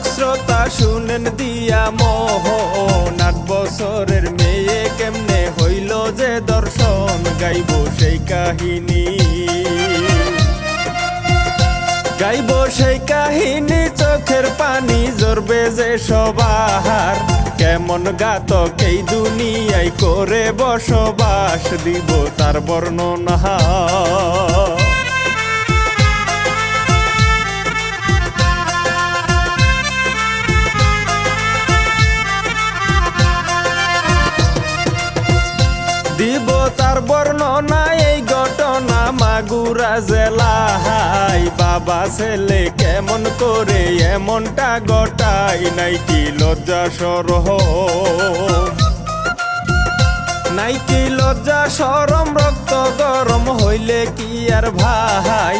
শ্রোতা শুনেন দিয়া মোহন আট বছরের মেয়ে কেমনে হইল যে দর্শন গাইব সেই কাহিনী? গাইব সেই কাহিনী, চোখের পানি জরবে যে সবার কেমন গাতক এই দুনিয়ায় করে বসবাস দিব তার বর্ণনা দিব তার বর্ণনা, এই ঘটনা মাগুরা জেলায়। বাবা ছেলে কেমন করে এমনটা গটাই নাই কি লজ্জা সরহ। নাই কি লজ্জা সরম, রক্ত গরম হইলে কি আর ভাই?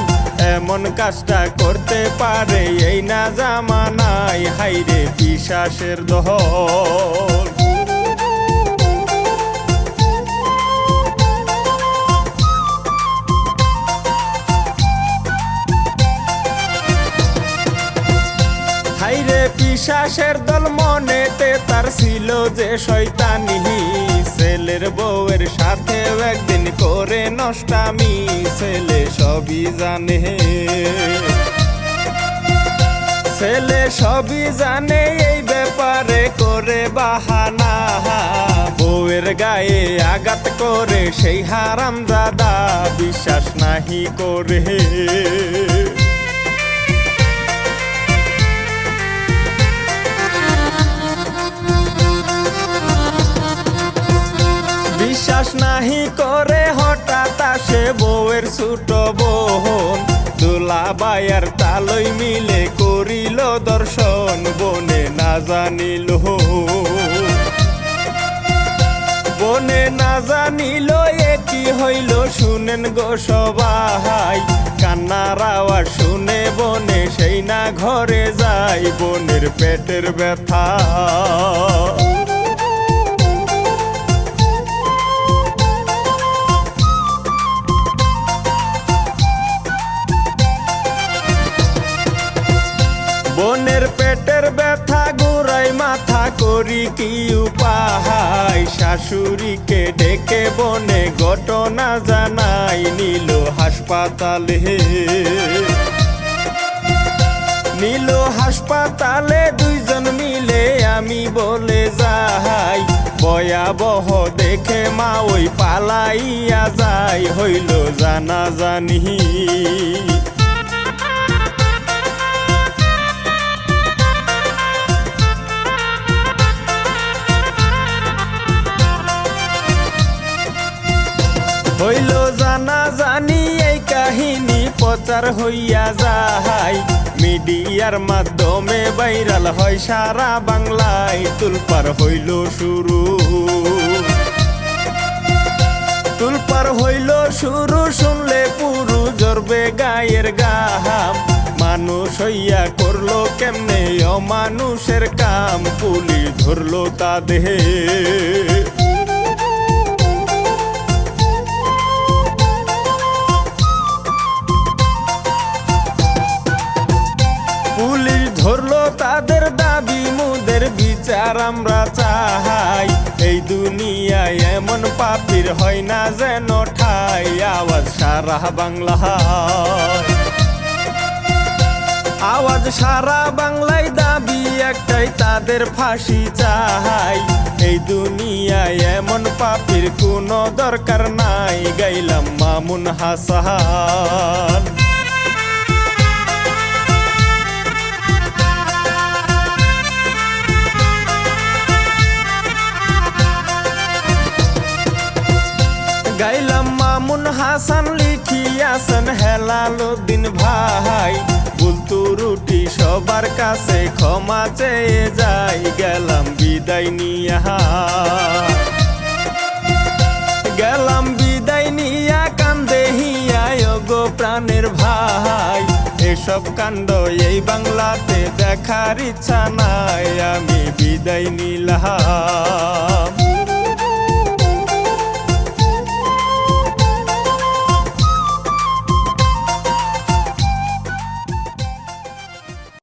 এমন কাজটা করতে পারে এই না জামানাই হাইরে পিসাসের দহল হাইরে পিসাসের দল মনেতে তার ছিল যে শয়তানি। ছেলের বউয়ের সাথে একদিন করে নষ্টামি ছেলে সবই জানে। ছেলে সবই জানে এই ব্যাপারে করে বাহানা। বউয়ের গায়ে আঘাত করে সেই হারাম দাদা বিশ্বাস নাহি করে। নাহি করে হঠাৎ আসে বউয়ের ছোট বোন দুলা বায়ার তালই মিলে করিল দর্শন, বনে না জানিল বনে না জানিল কি হইল, শুনেন গো সবাই। কান্নার আওয়াজ শুনে বনে, সেই না ঘরে যাই, বনের পেটের ব্যথা। করি কি উপায় শাশুড়িকে ডেকে বনে ঘটনা জানাই নিল হাসপাতালে। নিল হাসপাতালে দুইজন মিলে আমি বলে যাই, ভয়াবহ দেখে মা ওই পালাইয়া যাই হইল জানা জানি হইল জানা জানি এই কাহিনী প্রচার হইয়া যায় মিডিয়ার মাধ্যমে ভাইরাল হয় সারা বাংলায়, তুলপার হইল শুরু। তুলপার হইল শুরু শুনলে পুরু জরবে গায়ের গাহাম। মানুষ হইয়া করল কেমনে অমানুষের কাম পুলিশ ধরলো তাদের। বিচার আমরা চাই এই দুনিয়ায় এমন পাপির হয় না যেন ঠাই, আওয়াজ সারা বাংলা আওয়াজ সারা বাংলায় দাবি একটাই, তাদের ফাঁসি চাই এই দুনিয়ায় এমন পাপির কোনো দরকার নাই, গাইলাম মামুন হাসান গাইলাম মামুন হাসান লিখিয়াছেন হেলালুদ্দিন ভাই। বুলতু রুটি সবার কাছে ক্ষমা চেয়ে যাই, গেলাম বিদায় নিয়া। গেলাম বিদায় নিয়া, কান্দে হিয়ায় গো প্রাণের ভাই। এসব কাণ্ড এই বাংলাতে দেখার ইচ্ছা নাই, আমি বিদায় নিলাম।